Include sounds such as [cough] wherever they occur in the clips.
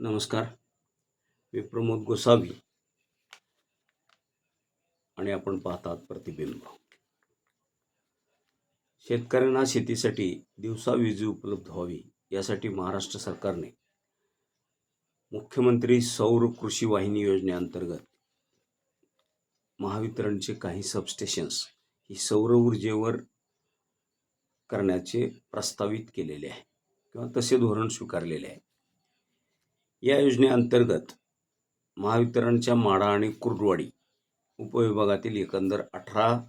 नमस्कार. मी प्रमोद गोसावी. आणि आपण पाहतात प्रतिबिंब. शेतकऱ्यांना शेतीसाठी दिवसा वीज उपलब्ध व्हावी यासाठी महाराष्ट्र सरकारने मुख्यमंत्री सौर कृषी वाहिनी योजनेअंतर्गत महावितरणचे काही सबस्टेशन्स ही सौर ऊर्जेवर करण्याचे प्रस्तावित केलेले आहे किंवा तसे धोरण स्वीकारलेले आहे. या योजनेअंतर्गत महावितरणच्या माडा आणि कुर्डवाडी उपविभागातील एकंदर अठरा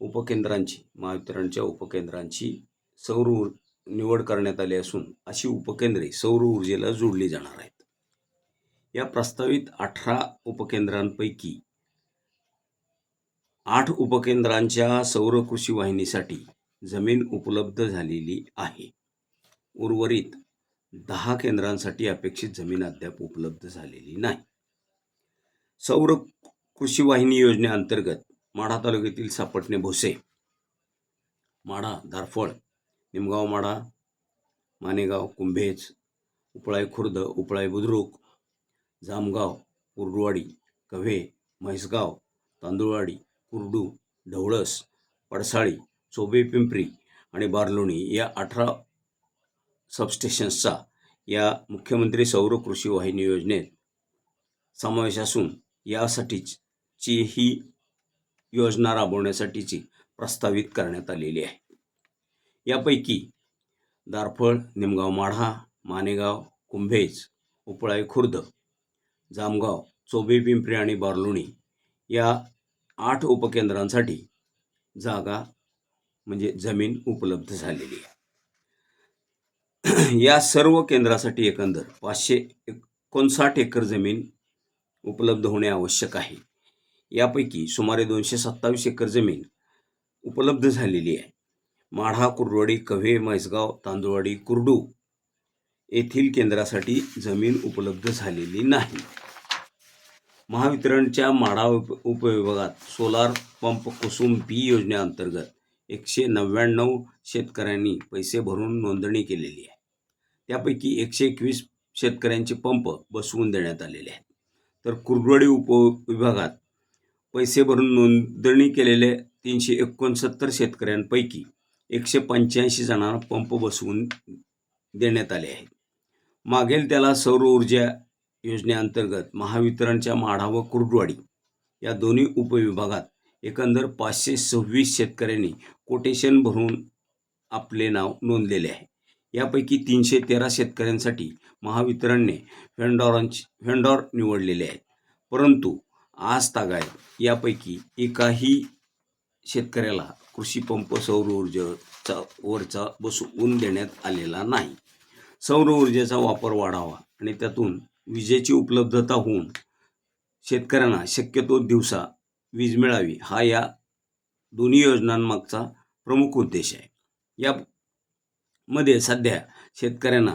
उपकेंद्रांची महावितरणच्या उपकेंद्रांची सौर ऊर निवड करण्यात आली असून अशी उपकेंद्रे सौर ऊर्जेला जोडली जाणार आहेत. या प्रस्तावित अठरा उपकेंद्रांपैकी आठ उपकेंद्रांच्या सौर कृषी वाहिनीसाठी जमीन उपलब्ध झालेली आहे. उर्वरित दहा केंद्रांसाठी अपेक्षित जमीन अद्याप उपलब्ध झालेली नाही. सौर कृषी वाहिनी योजनेअंतर्गत माढा तालुक्यातील सापटणे भोसे माढा दारफळ निमगाव माढा मानेगाव कुंभेज उपळाई खुर्द उपळाई बुद्रुक जामगाव कुर्डुवाडी कव्हे म्हैसगाव तांदुळवाडी कुर्डू ढवळस पडसाळी चोबे पिंपरी आणि बारलोणी या अठरा सबस्टेशन्सचा या मुख्यमंत्री सौर कृषी वाहिनी योजनेत समावेश असून यासाठीच ची ही योजना राबवण्यासाठीची प्रस्तावित करण्यात आलेली आहे. यापैकी दारफळ निमगाव माढा मानेगाव कुंभेज उपळाई खुर्द जामगाव चोबे पिंपरी आणि बारलोणी या आठ उपकेंद्रांसाठी जागा म्हणजे जमीन उपलब्ध झालेली आहे. [clears throat] या सर्व केंद्रासाठी एकंदर पाचशे एकोणसाठ एकर जमीन उपलब्ध होणे आवश्यक आहे. यापैकी सुमारे दोनशे सत्तावीस एकर जमीन उपलब्ध झालेली आहे. माढा कुर्डवाडी कव्हे म्हैसगाव तांदुळवाडी कुर्डू येथील केंद्रासाठी जमीन उपलब्ध झालेली नाही. महावितरणच्या माढा उप उपविभागात सोलार पंप कुसुम बी योजनेअंतर्गत एकशे नव्याण्णव शेतकऱ्यांनी पैसे भरून नोंदणी केलेली आहे. त्यापैकी एकशे एकवीस शेतकऱ्यांचे पंप बसवून देण्यात आलेले आहेत. तर कुर्डवाडी उपविभागात पैसे भरून नोंदणी केलेले तीनशे एकोणसत्तर शेतकऱ्यांपैकी एकशे पंच्याऐंशी जणांना पंप बसवून देण्यात आले आहेत. मागेल त्याला सौर ऊर्जा योजनेअंतर्गत महावितरणच्या माढा व कुर्डवाडी या दोन्ही उपविभागात एकंदर पाचशे सव्वीस शेतकऱ्यांनी कोटेशन भरून आपले नाव नोंदलेले आहे. यापैकी तीनशे तेरा शेतकऱ्यांसाठी महावितरणने व्हेंडॉरांची व्हेंडॉर निवडलेले आहेत. परंतु आज तागायत यापैकी एकाही शेतकऱ्याला कृषी पंप सौर ऊर्जेचा वरचा बसवून देण्यात आलेला नाही. सौर ऊर्जेचा वापर वाढावा आणि त्यातून विजेची उपलब्धता होऊन शेतकऱ्यांना शक्यतो दिवसा वीज मिळावी हा या दोन्ही योजनांमागचा प्रमुख उद्देश आहे. या मध्ये सध्या शेतकऱ्यांना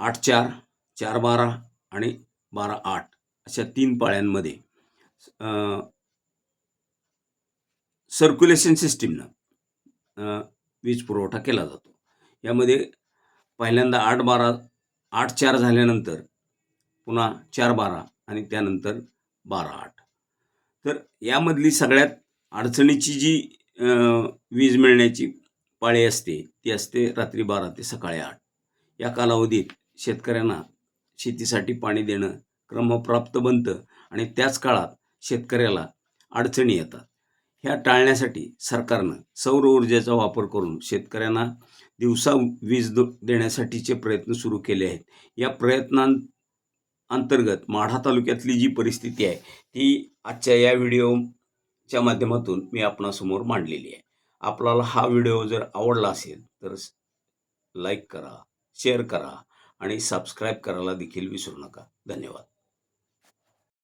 आठ चार चार बारा आणि बारा आठ अशा तीन पाळ्यांमध्ये सर्क्युलेशन सिस्टीमनं वीज पुरवठा केला जातो. यामध्ये पहिल्यांदा आठ बारा आठ चार झाल्यानंतर पुन्हा चार बारा आणि त्यानंतर बारा आठ. तर यामधली सगळ्यात अडचणीची जी वीज मिळण्याची पाळी असते ती असते रात्री बारा ते सकाळी आठ. या कालावधीत शेतकऱ्यांना शेतीसाठी पाणी देणं क्रमप्राप्त बनतं आणि त्याच काळात शेतकऱ्याला अडचणी येतात. ह्या टाळण्यासाठी सरकारनं सौर ऊर्जेचा वापर करून शेतकऱ्यांना दिवसा वीज द देण्यासाठीचे प्रयत्न सुरू केले आहेत. या प्रयत्नां अंतर्गत माढा तालुक्यातली जी परिस्थिती आहे ती आजच्या या व्हिडिओच्या माध्यमातून मी आपणासमोर मांडलेली आहे. आपल्याला हा व्हिडिओ जर आवडला असेल तर लाईक करा शेअर करा आणि सबस्क्राईब करायला देखील विसरू नका. धन्यवाद.